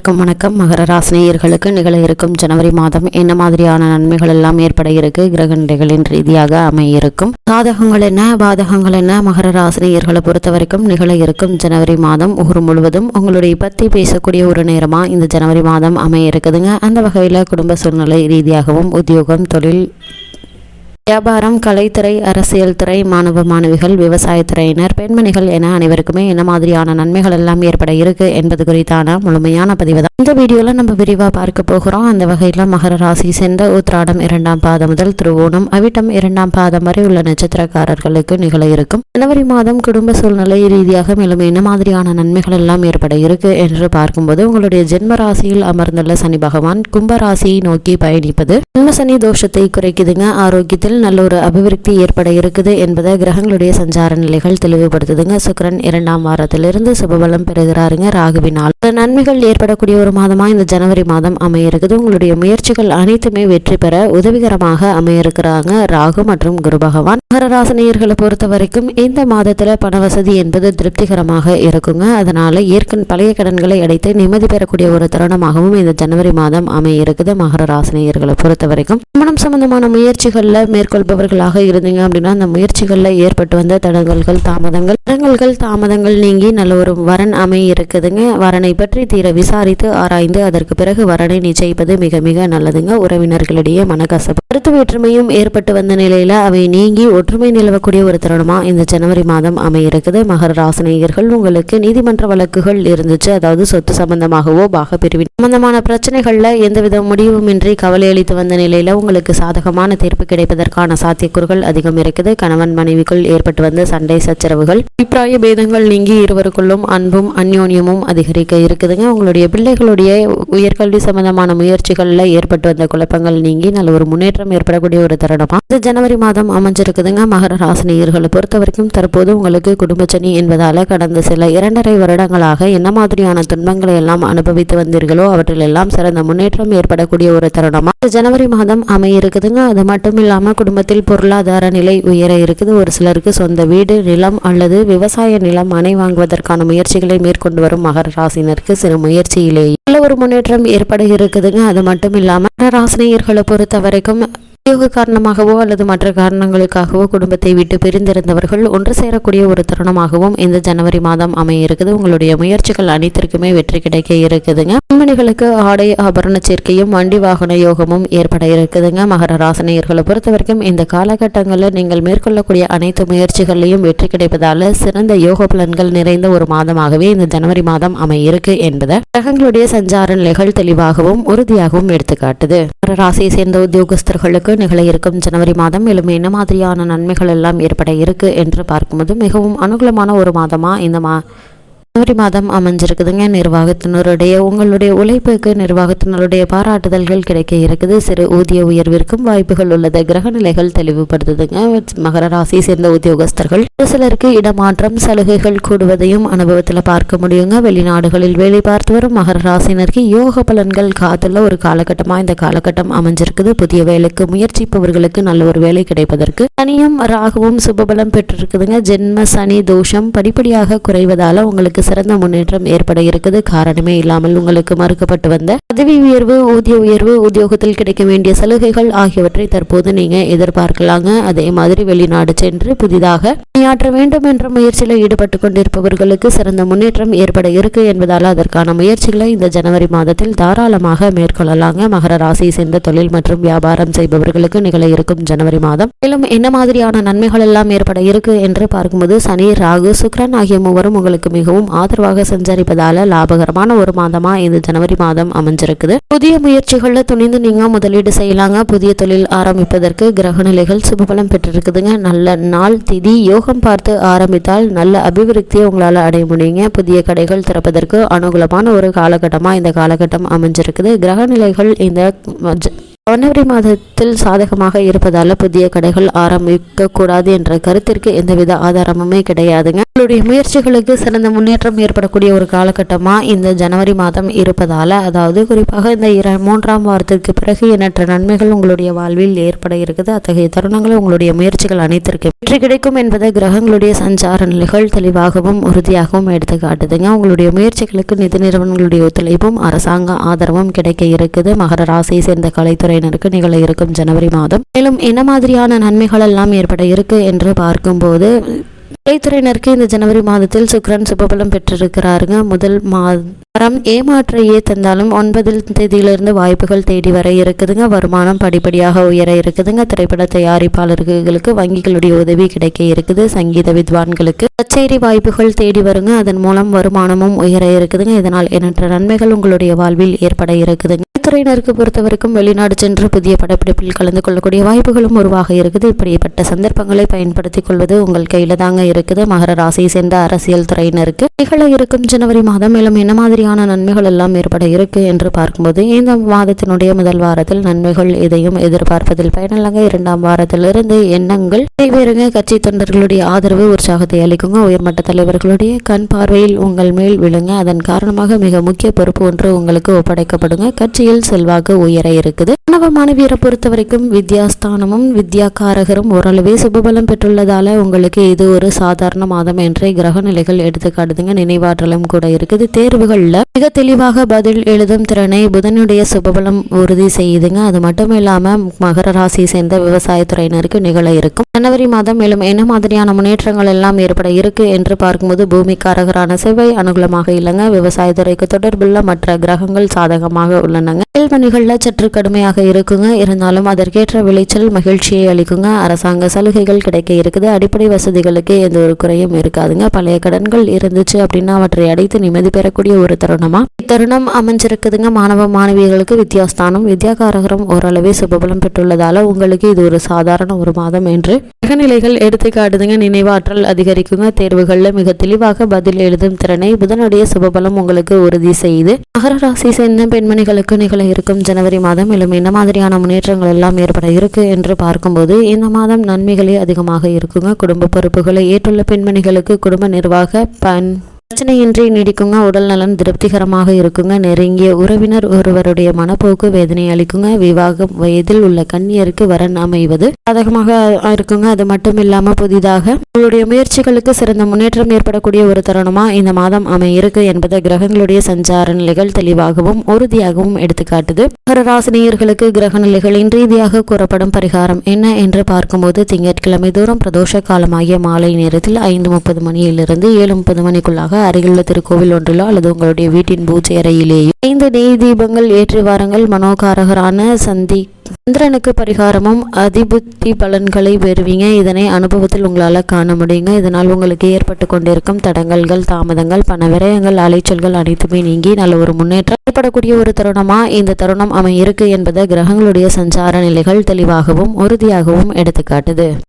அனைவருக்கும் வணக்கம். மகர ராசினியர்களுக்கு நிகழ இருக்கும் ஜனவரி மாதம் என்ன மாதிரியான நன்மைகள் எல்லாம் ஏற்பட இருக்கு? கிரக நிலைகளின் ரீதியாக அமைய இருக்கும் சாதகங்கள் என்ன? பாதகங்கள் என்ன? மகர ராசினியர்களை பொறுத்த வரைக்கும் நிகழ இருக்கும் ஜனவரி மாதம் ஊர் முழுவதும் உங்களுடைய பத்தி பேசக்கூடிய ஒரு நேரமா இந்த ஜனவரி மாதம் அமைய இருக்குதுங்க. அந்த வகையில குடும்ப சூழ்நிலை ரீதியாகவும் உத்தியோகம் தொழில் வியாபாரம் கலைத்துறை அரசியல் துறை மாணவ மாணவிகள் விவசாயத்துறையினர் பெண்மணிகள் என அனைவருக்குமே என்ன மாதிரியான நன்மைகள் எல்லாம் ஏற்பட இருக்கு என்பது குறித்தான முழுமையான பதிவு தான். இந்த வீடியோவில் நம்ம விரிவாக பார்க்க போகிறோம். அந்த வகையில் மகர ராசி சென்ற உத்ராடம் இரண்டாம் பாதம் முதல் திருவோணம் அவிட்டம் இரண்டாம் பாதம் வரை உள்ள நட்சத்திரக்காரர்களுக்கு நிகழ இருக்கும். ஜனவரி மாதம் குடும்ப சூழ்நிலை ரீதியாக மேலும் என்ன மாதிரியான நன்மைகள் எல்லாம் ஏற்பட இருக்கு என்று பார்க்கும்போது உங்களுடைய ஜென்ம ராசியில் அமர்ந்துள்ள சனி பகவான் கும்ப ராசியை நோக்கி பயணிப்பது. ஜென்ம சனி தோஷத்தை குறைக்குதுங்க. ஆரோக்கியத்தில் நல்ல ஒரு அபிவிருத்தி ஏற்பட இருக்குது என்பதை கிரகங்களுடைய சஞ்சார நிலைகள் தெளிவுபடுத்துதுங்க. சுக்கிரன் இரண்டாம் வாரத்திலிருந்து சுபபலம் பெறுகிறாருங்க ராகுவினால். நன்மைகள் ஏற்படக்கூடிய ஒரு மாதமா இந்த ஜனவரி மாதம் அமைய இருக்குது உங்களுடைய முயற்சிகள் அனைத்துமே வெற்றி பெற உதவிகரமாக அமைய இருக்கிறாங்க ராகு மற்றும் குரு பகவான். மகராசனியர்களை பொறுத்த வரைக்கும் இந்த மாதத்துல பண வசதி என்பது திருப்திகரமாக இருக்குங்க. அதனால ஏற்கன் பழைய கடன்களை அடைத்து நிம்மதி பெறக்கூடிய ஒரு தருணமாகவும் இந்த ஜனவரி மாதம் அமைய இருக்குது மகர ராசினியர்களை பொறுத்த வரைக்கும். மனம் சம்பந்தமான முயற்சிகள்ல மேற்கொள்பவர்களாக இருந்தீங்க அப்படின்னா அந்த முயற்சிகளில் ஏற்பட்டு வந்த தடங்கல்கள் தாமதங்கள் தடங்கல்கள் தாமதங்கள் நீங்கி நல்ல ஒரு வரன் அமை இருக்குதுங்க. வரனை பற்றி தீர விசாரித்து ஆராய்ந்து அதற்கு பிறகு வரனை நிச்சயிப்பது மிக மிக நல்லதுங்க. உறவினர்களிடையே மனக்கசப்பு கருத்து வேற்றுமையும் ஏற்பட்டு வந்த நிலையில் அவை நீங்கி ஒற்றுமை நிலவக்கூடிய ஒரு தருணமா இந்த ஜனவரி மாதம் அமைய இருக்குது. மகர ராசினியர்கள் உங்களுக்கு நீதிமன்ற வழக்குகள் இருந்துச்சு. அதாவது சொத்து சம்பந்தமாகவோ பாகப்பிரிவின் சம்பந்தமான பிரச்சனைகளில் எந்தவித முடிவுமின்றி கவலை அளித்து வந்த நிலையில் உங்களுக்கு சாதகமான தீர்ப்பு கிடைப்பதற்கு கிடைப்பதற்கான சாத்தியக்கூறுகள் அதிகம் இருக்குது. கணவன் மனைவிக்குள் ஏற்பட்டு வந்த சண்டை சச்சரவுகள். அபிப்பிராய பேதங்கள் நீங்கி இருவருக்குள்ளும் அன்பும் அந்யோன்யமும் அதிகரிக்க இருக்குதுங்க. உங்களுடைய பிள்ளைகளுடைய உயர்கல்வி சம்பந்தமான முயற்சிகளில் ஏற்பட்டு வந்த குழப்பங்கள் நீங்கி நல்ல ஒரு முன்னேற்றம் ஏற்படக்கூடிய ஒரு தருணமா? இந்த ஜனவரி மாதம் அமைஞ்சிருக்குதுங்க. மகர ராசினியர்களை பொறுத்த வரைக்கும் தற்போது உங்களுக்கு குடும்பச்சனி என்பதால கடந்த சில இரண்டரை வருடங்களாக என்ன மாதிரியான துன்பங்களை எல்லாம் அனுபவித்து வந்தீர்களோ அவற்றில் எல்லாம் சிறந்த முன்னேற்றம் ஏற்படக்கூடிய ஒரு தருணமா? ஜனவரி மாதம் அமைய இருக்குதுங்க அது மட்டும் இல்லாமல் குடும்பத்தில் பொருளாதார நிலை உயர இருக்குது. ஒரு சிலருக்கு சொந்த வீடு நிலம் அல்லது விவசாய நிலம் அணை வாங்குவதற்கான முயற்சிகளை மேற்கொண்டு வரும் மகர ராசினருக்கு சில முயற்சியிலேயே நல்ல ஒரு முன்னேற்றம் ஏற்பட இருக்குதுங்க. அது மட்டும் இல்லாம மகர ராசினியர்களை பொறுத்த வரைக்கும் உத்தியோக காரணமாகவோ அல்லது மற்ற காரணங்களுக்காகவோ குடும்பத்தை விட்டு பிரிந்திருந்தவர்கள் ஒன்று சேரக்கூடிய ஒரு தருணமாகவும் இந்த ஜனவரி மாதம் அமைய இருக்குது உங்களுடைய முயற்சிகள் அனைத்திற்குமே வெற்றி கிடைக்க இருக்குதுங்க. பெண்மணிகளுக்கு ஆடை ஆபரண சேர்க்கையும் வண்டி வாகன யோகமும் ஏற்பட இருக்குதுங்க. மகர ராசனையர்களை பொறுத்த வரைக்கும் இந்த காலகட்டங்களில் நீங்கள் மேற்கொள்ளக்கூடிய அனைத்து முயற்சிகளையும் வெற்றி கிடைப்பதால சிறந்த யோக பலன்கள் நிறைந்த ஒரு மாதமாகவே இந்த ஜனவரி மாதம் அமைய இருக்கு என்பதை கிரகங்களுடைய சஞ்சார நிலைகள் தெளிவாகவும் உறுதியாகவும் எடுத்துக்காட்டுது. மகர ராசியை சேர்ந்த உத்தியோகஸ்தர்களுக்கு நிகழ இருக்கும். ஜனவரி மாதம் மேலும் என்ன மாதிரியான நன்மைகள் எல்லாம் ஏற்பட இருக்கு என்று பார்க்கும்போது மிகவும் அனுகூலமான ஒரு மாதமா இந்த மா ஜனவரி மாதம் அமைஞ்சிருக்குதுங்க. நிர்வாகத்தினருடைய உங்களுடைய உழைப்புக்கு நிர்வாகத்தினருடைய பாராட்டுதல்கள் கிடைக்க இருக்குது. சிறு ஊதிய உயர்விற்கும் வாய்ப்புகள் உள்ளது. கிரக நிலைகள் தெளிவுபடுத்துதுங்க. மகர ராசியை சேர்ந்த உத்தியோகஸ்தர்கள். ஒரு சிலருக்கு இடமாற்றம் சலுகைகள் கூடுவதையும் அனுபவத்தில் பார்க்க முடியுங்க. வெளிநாடுகளில் வேலை பார்த்து வரும் மகர ராசினருக்கு யோக பலன்கள் காத்துள்ள ஒரு காலகட்டமாக இந்த காலகட்டம் அமைஞ்சிருக்குது. புதிய வேலைக்கு முயற்சிப்பவர்களுக்கு நல்ல ஒரு வேலை கிடைப்பதற்கு சனியும் ராகுவும் சுபபலம் பெற்றிருக்குதுங்க. ஜென்ம சனி தோஷம் படிப்படியாக குறைவதால் உங்களுக்கு சிறந்த முன்னேற்றம் ஏற்பட இருக்குது. காரணமே இல்லாமல் உங்களுக்கு மறுக்கப்பட்டு வந்த பதவி உயர்வு ஊதிய உயர்வு உத்தியோகத்தில் கிடைக்க வேண்டிய சலுகைகள் ஆகியவற்றை தற்போது நீங்க எதிர்பார்க்கலாங்க. அதே மாதிரி வெளிநாடு சென்று புதிதாக பணியாற்ற வேண்டும் என்ற முயற்சியில் ஈடுபட்டு கொண்டிருப்பவர்களுக்கு சிறந்த முன்னேற்றம் ஏற்பட இருக்கு என்பதால் அதற்கான முயற்சிகளை இந்த ஜனவரி மாதத்தில் தாராளமாக மேற்கொள்ளலாங்க. மகர ராசியை சேர்ந்த தொழில் மற்றும் வியாபாரம் செய்பவர்களுக்கு நிகழ இருக்கும் ஜனவரி மாதம். மேலும் என்ன மாதிரியான நன்மைகள் எல்லாம் ஏற்பட இருக்கு என்று பார்க்கும்போது சனி ராகு சுக்ரன் ஆகிய மூவரும் உங்களுக்கு மிகவும் ஆதரவாக சஞ்சரிப்பதால லாபகரமான ஒரு மாதமா இந்த ஜனவரி மாதம் அமைஞ்சிருக்குது. புதிய முயற்சிகளில் துணிந்து நீங்க முதலீடு செய்யலாங்க. புதிய தொழில் ஆரம்பிப்பதற்கு கிரக நிலைகள் சுபபலம் பெற்றிருக்குதுங்க. நல்ல நாள் திதி யோகம் பார்த்து ஆரம்பித்தால் நல்ல அபிவிருத்தியை உங்களால் அடைய முடியுங்க. புதிய கடைகள் திறப்பதற்கு அனுகூலமான ஒரு காலகட்டமா இந்த காலகட்டம் அமைஞ்சிருக்குது. கிரக நிலைகள் இந்த ஜனவரி மாதத்தில் சாதகமாக இருப்பதால புதிய கடைகள் ஆரம்பிக்க கூடாது என்ற கருத்திற்கு எந்தவித ஆதாரமுமே கிடையாதுங்க. உங்களுடைய முயற்சிகளுக்கு சிறந்த முன்னேற்றம் ஏற்படக்கூடிய ஒரு காலகட்டமா இந்த ஜனவரி மாதம் இருப்பதால அதாவது குறிப்பாக இந்த இர மூன்றாம் வாரத்திற்கு பிறகு எண்ணற்ற நன்மைகள் உங்களுடைய வாழ்வில் ஏற்பட இருக்குது. அத்தகைய தருணங்கள் உங்களுடைய முயற்சிகள் அனைத்திற்கு வெற்றி கிடைக்கும் என்பதை கிரகங்களுடைய சஞ்சார நிலைகள் தெளிவாகவும் உறுதியாகவும் எடுத்து காட்டுதுங்க. உங்களுடைய முயற்சிகளுக்கு நிதி நிறுவனங்களுடைய ஒத்துழைப்பும் அரசாங்க ஆதரவும் கிடைக்க இருக்குது. மகர ராசியை சேர்ந்த கலைத்துறை கலைத்துறையினருக்கு நிகழ இருக்கும் ஜனவரி மாதம். மேலும் என்ன மாதிரியான நன்மைகள் எல்லாம் ஏற்பட இருக்கு என்று பார்க்கும்போது கலைத்துறையினருக்கு இந்த ஜனவரி மாதத்தில் சுக்ரன் சுபபலம் பெற்றிருக்கிறாருங்க. முதல் மாதம் ஏமாற்றையே தந்தாலும் ஒன்பதில் தேதியிலிருந்து வாய்ப்புகள் தேடி வர இருக்குதுங்க. வருமானம் படிப்படியாக உயர இருக்குதுங்க. திரைப்பட தயாரிப்பாளர்களுக்கு வங்கிகளுடைய உதவி கிடைக்க இருக்குது. சங்கீத வித்வான்களுக்கு கச்சேரி வாய்ப்புகள் தேடி வருங்க. அதன் மூலம் வருமானமும் உயர இருக்குதுங்க. இதனால் எண்ணற்ற நன்மைகள் உங்களுடைய வாழ்வில் ஏற்பட இருக்குதுங்க. துறையினருக்கு பொறுத்தவரைக்கும் வெளிநாடு சென்று புதிய படப்பிடிப்பில் கலந்து கொள்ளக்கூடிய வாய்ப்புகளும் உருவாக இருக்குது. இப்படிப்பட்ட சந்தர்ப்பங்களை பயன்படுத்திக் கொள்வது உங்கள் கையில் தாங்க இருக்குது மகர ராசியை சேர்ந்த அரசியல் துறையினருக்கு நிகழ இருக்கும் ஜனவரி மாதம் மேலும் என்ன மாதிரியான நன்மைகள் எல்லாம் ஏற்பட இருக்கு என்று பார்க்கும்போது இந்த மாதத்தினுடைய முதல் வாரத்தில் நன்மைகள் எதையும் எதிர்பார்ப்பதில் பயனில்லைங்க இரண்டாம் வாரத்திலிருந்து எண்ணங்கள் நிறைவேறுங்க. கட்சி தொண்டர்களுடைய ஆதரவு உற்சாகத்தை அளிக்குங்க. உயர்மட்ட தலைவர்களுடைய கண் பார்வையில் உங்கள் மேல் விழுங்க. அதன் காரணமாக மிக முக்கிய பொறுப்பு ஒன்று உங்களுக்கு ஒப்படைக்கப்படுங்க. கட்சியில் செல்வாக்கு உயர இருக்குது. மாணவ மாணவியரை பொறுத்த வரைக்கும் வித்யாஸ்தானமும் வித்யாகாரகரும் ஓரளவே சுபபலம் பெற்றுள்ளதால உங்களுக்கு இது ஒரு சாதாரண மாதம் என்றே கிரக நிலைகள் எடுத்துக்காட்டுதுங்க. நினைவாற்றலும் கூட இருக்குது. தேர்வுகளில் மிக தெளிவாக பதில் எழுதும் திறனை புதனுடைய சுபபலம் உறுதி செய்யுதுங்க. அது மட்டும் இல்லாம மகர ராசியை சேர்ந்த விவசாயத்துறையினருக்கு நிகழ இருக்கும். ஜனவரி மாதம் மேலும் என்ன மாதிரியான முன்னேற்றங்கள் எல்லாம் ஏற்பட இருக்கு என்று பார்க்கும்போது பூமிக்காரகரான செவ்வாய் அனுகூலமாக இல்லைங்க. விவசாயத்துறைக்கு தொடர்புள்ள மற்ற கிரகங்கள் சாதகமாக உள்ளனங்க. நெல்மணிகள்ல சற்று கடுமையாக இருக்குங்க. இருந்தாலும் அதற்கேற்ற விளைச்சல் மகிழ்ச்சியை அளிக்குங்க. அரசாங்க சலுகைகள் கிடைக்க இருக்குது. அடிப்படை வசதிகளுக்கு எந்த ஒரு குறையும் இருக்காதுங்க. பழைய கடன்கள் இருந்துச்சு அப்படின்னா அவற்றை அடைத்து நிம்மதி பெறக்கூடிய ஒரு தருணமா? இத்தருணம் அமைஞ்சிருக்குதுங்க. மாணவ மாணவியர்களுக்கு வித்யாஸ்தானம் வித்யாகாரகரம் ஓரளவே சுபபலம் பெற்றுள்ளதால உங்களுக்கு இது ஒரு சாதாரண ஒரு மாதம் என்று. கிரகநிலைகள் எடுத்து காட்டுதுங்க. நினைவாற்றல் அதிகரிக்குங்க. தேர்வுகளில் மிக தெளிவாக பதில் எழுதும் திறனை புதனுடைய சுபபலம் உங்களுக்கு உறுதி செய்து மகர ராசி சேர்ந்த பெண்மணிகளுக்கு நிகழ இருக்கும் ஜனவரி மாதம் மேலும் என்ன மாதிரியான முன்னேற்றங்கள் எல்லாம் ஏற்பட இருக்கு என்று பார்க்கும்போது இந்த மாதம் நன்மைகளே அதிகமாக இருக்குங்க. குடும்ப பொறுப்புகளை ஏற்றுள்ள பெண்மணிகளுக்கு குடும்ப நிர்வாக பண் பிரச்சனையின்றி நீடிக்குங்க. உடல் நலன் திருப்திகரமாக இருக்குங்க. நெருங்கிய உறவினர் ஒருவருடைய மனப்போக்கு வேதனை அளிக்குங்க. விவாகம் வயதில் உள்ள கன்னியருக்கு வரன் அமைவது சாதகமாக இருக்குங்க. அது மட்டும் இல்லாம புதிதாக உங்களுடைய முயற்சிகளுக்கு சிறந்த முன்னேற்றம் ஏற்படக்கூடிய ஒரு தருணமா இந்த மாதம் அமையிருக்கு என்பதை கிரகங்களுடைய சஞ்சார நிலைகள் தெளிவாகவும் உறுதியாகவும் எடுத்துக்காட்டுது. ராசினியர்களுக்கு கிரக நிலைகளின் ரீதியாக கூறப்படும் பரிகாரம் என்ன என்று பார்க்கும்போது திங்கட்கிழமை தூரம் பிரதோஷ காலமாகிய மாலை நேரத்தில் ஐந்து முப்பது மணியிலிருந்து ஏழு முப்பது மணிக்குள்ளாக அருகிலுள்ள திருக்கோவில் ஒன்றிலோ அல்லது உங்களுடைய வீட்டின் பூஜை அறையிலேயோ ஐந்து நெய் தீபங்கள் ஏற்றி வாருங்கள். மனோகாரகரான சந்தி சந்திரனுக்கு பரிகாரமும் அதிபுத்தி பலன்களை பெறுவீங்க. இதனை அனுபவத்தில் உங்களால் காண முடியுங்க. இதனால் உங்களுக்கு ஏற்பட்டு கொண்டிருக்கும் தடங்கல்கள் தாமதங்கள் பண விரயங்கள் அலைச்சல்கள் அனைத்துமே நீங்கி நல்ல ஒரு முன்னேற்றம் ஏற்படக்கூடிய ஒரு தருணமா இந்த தருணம் அமையிருக்கு என்பதை கிரகங்களுடைய சஞ்சார நிலைகள் தெளிவாகவும் உறுதியாகவும் எடுத்துக்காட்டுது.